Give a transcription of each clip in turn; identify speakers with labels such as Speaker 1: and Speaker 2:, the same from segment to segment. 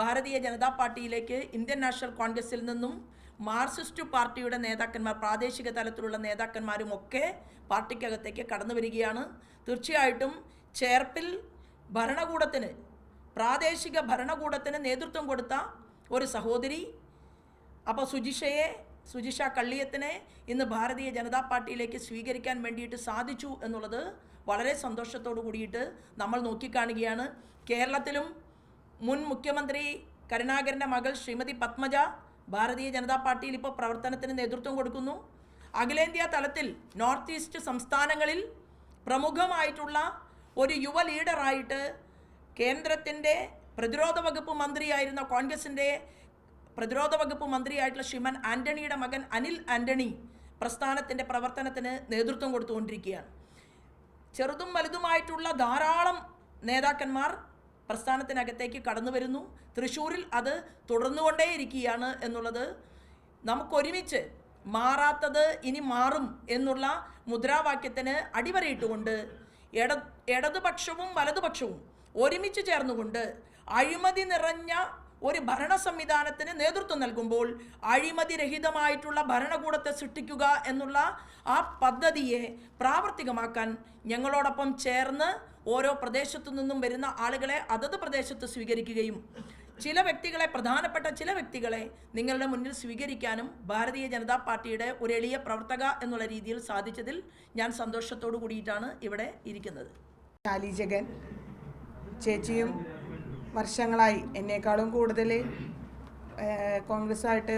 Speaker 1: ഭാരതീയ ജനതാ പാർട്ടിയിലേക്ക് Indian national കോൺഗ്രസിൽ നിന്നും മാർക്സിസ്റ്റ് പാർട്ടിയുടെ നേതാക്കന്മാർ പ്രാദേശിക തലത്തിലുള്ള നേതാക്കന്മാരും ഒക്കെ പാർട്ടിക്കകത്തേക്ക് കടന്നു വരികയാണ്. തീർച്ചയായിട്ടും ചേർപ്പിൽ ഭരണകൂടത്തിന് പ്രാദേശിക ഭരണകൂടത്തിന് നേതൃത്വം കൊടുത്ത ഒരു സഹോദരി അപ്പോൾ സുജിഷയെ സുജിഷ കള്ളിയത്തിനെ ഇന്ന് ഭാരതീയ ജനതാ പാർട്ടിയിലേക്ക് സ്വീകരിക്കാൻ വേണ്ടിയിട്ട് സാധിച്ചു എന്നുള്ളത് വളരെ സന്തോഷത്തോടു കൂടിയിട്ട് നമ്മൾ നോക്കിക്കാണുകയാണ്. കേരളത്തിലും മുൻ മുഖ്യമന്ത്രി കരുണാകരന്റെ മകൾ ശ്രീമതി പത്മജ ഭാരതീയ ജനതാ പാർട്ടിയിൽ ഇപ്പോൾ പ്രവർത്തനത്തിന് നേതൃത്വം കൊടുക്കുന്നു. അഖിലേന്ത്യാ തലത്തിൽ നോർത്ത് ഈസ്റ്റ് സംസ്ഥാനങ്ങളിൽ പ്രമുഖമായിട്ടുള്ള ഒരു യുവ ലീഡറായിട്ട് കേന്ദ്രത്തിന്റെ പ്രതിരോധ വകുപ്പ് മന്ത്രിയായിരുന്ന കോൺഗ്രസിന്റെ പ്രതിരോധ വകുപ്പ് മന്ത്രിയായിട്ടുള്ള ശ്രീമൻ ആന്റണിയുടെ മകൻ അനിൽ ആന്റണി പ്രസ്ഥാനത്തിന്റെ പ്രവർത്തനത്തിന് നേതൃത്വം കൊടുത്തുകൊണ്ടിരിക്കുകയാണ്. ചെറുതും വലുതുമായിട്ടുള്ള ധാരാളം നേതാക്കന്മാർ പ്രസ്ഥാനത്തിനകത്തേക്ക് കടന്നു വരുന്നു. തൃശ്ശൂരിൽ അത് തുടർന്നുകൊണ്ടേയിരിക്കുകയാണ് എന്നുള്ളത് നമുക്കൊരുമിച്ച് മാറാത്തത് ഇനി മാറും എന്നുള്ള മുദ്രാവാക്യത്തിന് അടിവരയിട്ടുകൊണ്ട് ഇട ഇടതുപക്ഷവും വലതുപക്ഷവും ഒരുമിച്ച് ചേർന്നുകൊണ്ട് അഴിമതി നിറഞ്ഞ ഒരു ഭരണ സംവിധാനത്തിന് നേതൃത്വം നൽകുമ്പോൾ അഴിമതി രഹിതമായിട്ടുള്ള ഭരണകൂടത്തെ സൃഷ്ടിക്കുക എന്നുള്ള ആ പദ്ധതിയെ പ്രാവർത്തികമാക്കാൻ ഞങ്ങളോടൊപ്പം ചേർന്ന് ഓരോ പ്രദേശത്തു നിന്നും വരുന്ന ആളുകളെ അതത് പ്രദേശത്ത് സ്വീകരിക്കുകയും ചില വ്യക്തികളെ പ്രധാനപ്പെട്ട ചില വ്യക്തികളെ നിങ്ങളുടെ മുന്നിൽ സ്വീകരിക്കാനും ഭാരതീയ ജനതാ പാർട്ടിയുടെ ഒരു എളിയ പ്രവർത്തക എന്നുള്ള രീതിയിൽ സാധിച്ചതിൽ ഞാൻ സന്തോഷത്തോടു കൂടിയിട്ടാണ് ഇവിടെ ഇരിക്കുന്നത്.
Speaker 2: ചേച്ചിയും വർഷങ്ങളായി. എന്നേക്കാളും കൂടുതൽ കോൺഗ്രസ്സായിട്ട്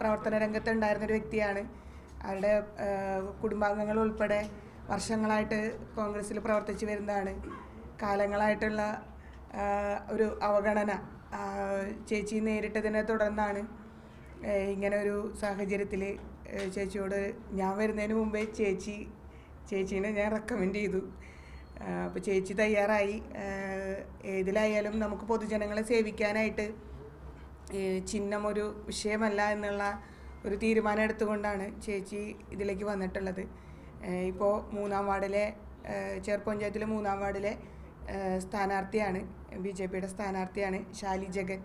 Speaker 2: പ്രവർത്തന രംഗത്ത് ഉണ്ടായിരുന്നൊരു വ്യക്തിയാണ്. അവരുടെ കുടുംബാംഗങ്ങൾ ഉൾപ്പെടെ വർഷങ്ങളായിട്ട് കോൺഗ്രസ്സിൽ പ്രവർത്തിച്ചു വരുന്നതാണ്. കാലങ്ങളായിട്ടുള്ള ഒരു അവഗണന ചേച്ചി നേരിട്ടതിനെ തുടർന്നാണ് ഇങ്ങനെ ഒരു സാഹചര്യത്തിൽ ചേച്ചിയോട് ഞാൻ വരുന്നതിന് മുമ്പേ ചേച്ചി ചേച്ചീനെ ഞാൻ റെക്കമെൻഡ് ചെയ്തു. അപ്പോൾ ചേച്ചി തയ്യാറായി. ഏതിലായാലും നമുക്ക് പൊതുജനങ്ങളെ സേവിക്കാനായിട്ട് ചിഹ്നം ഒരു വിഷയമല്ല എന്നുള്ള ഒരു തീരുമാനം എടുത്തുകൊണ്ടാണ് ചേച്ചി ഇതിലേക്ക് വന്നിട്ടുള്ളത്. ഇപ്പോൾ മൂന്നാം വാർഡിലെ ചെറുപഞ്ചായത്തിലെ പഞ്ചായത്തിലെ മൂന്നാം വാർഡിലെ സ്ഥാനാർത്ഥിയാണ് ബി ജെ പിയുടെ സ്ഥാനാർത്ഥിയാണ് ഷാലി ജഗൻ.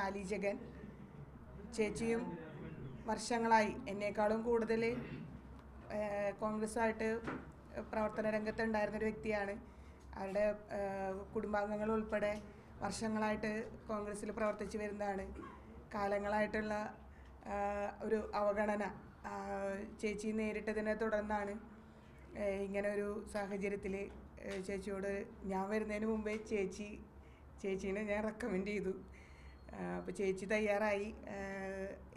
Speaker 2: ഷാലി ജഗൻ ചേച്ചിയും വർഷങ്ങളായി. എന്നേക്കാളും കൂടുതൽ കോൺഗ്രസ്സായിട്ട് പ്രവർത്തന രംഗത്ത് ഉണ്ടായിരുന്നൊരു വ്യക്തിയാണ്. അവരുടെ കുടുംബാംഗങ്ങൾ ഉൾപ്പെടെ വർഷങ്ങളായിട്ട് കോൺഗ്രസ്സിൽ പ്രവർത്തിച്ചു വരുന്നതാണ്. കാലങ്ങളായിട്ടുള്ള ഒരു അവഗണന ചേച്ചി നേരിട്ടതിനെ തുടർന്നാണ് ഇങ്ങനെ ഒരു സാഹചര്യത്തിൽ ചേച്ചിയോട് ഞാൻ വരുന്നതിന് മുമ്പേ ചേച്ചി ചേച്ചീനെ ഞാൻ റെക്കമെൻഡ് ചെയ്തു. അപ്പോൾ ചേച്ചി തയ്യാറായി.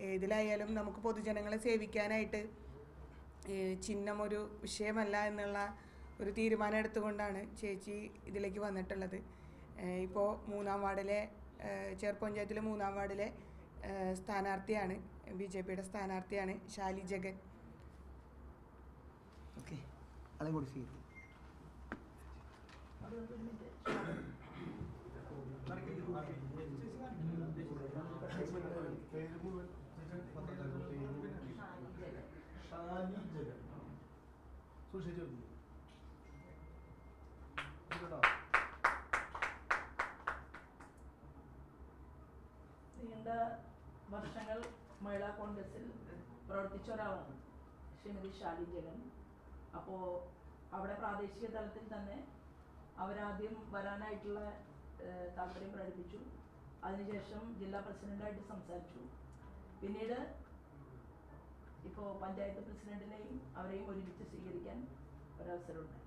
Speaker 2: ഏതിലായാലും നമുക്ക് പൊതുജനങ്ങളെ സേവിക്കാനായിട്ട് ചിഹ്നം ഒരു വിഷയമല്ല എന്നുള്ള ഒരു തീരുമാനം എടുത്തുകൊണ്ടാണ് ചേച്ചി ഇതിലേക്ക് വന്നിട്ടുള്ളത്. ഇപ്പോൾ മൂന്നാം വാർഡിലെ ആഹ് പഞ്ചായത്തിലെ മൂന്നാം വാർഡിലെ സ്ഥാനാർത്ഥിയാണ് ബി ജെ പിയുടെ സ്ഥാനാർത്ഥിയാണ് ഷാലി ജഗൻ.
Speaker 3: ഓക്കെ. അതും കൂടി സ്വീകരിക്കും
Speaker 4: ഷാനി ജഗൻ സൂക്ഷിച്ചു
Speaker 1: നീണ്ട വർഷങ്ങൾ മഹിളാ കോൺഗ്രസിൽ പ്രവർത്തിച്ച ഒരാളാണ് ശ്രീമതി ഷാലി ജഗൻ. അപ്പോൾ അവിടെ പ്രാദേശിക തലത്തിൽ തന്നെ അവരാദ്യം വരാനായിട്ടുള്ള താല്പര്യം പ്രകടിപ്പിച്ചു. അതിനുശേഷം ജില്ലാ പ്രസിഡന്റായിട്ട് സംസാരിച്ചു. പിന്നീട് ഇപ്പോൾ പഞ്ചായത്ത് പ്രസിഡന്റിനെയും അവരെയും ഒരുമിച്ച് സ്വീകരിക്കാൻ ഒരവസരമുണ്ടായി.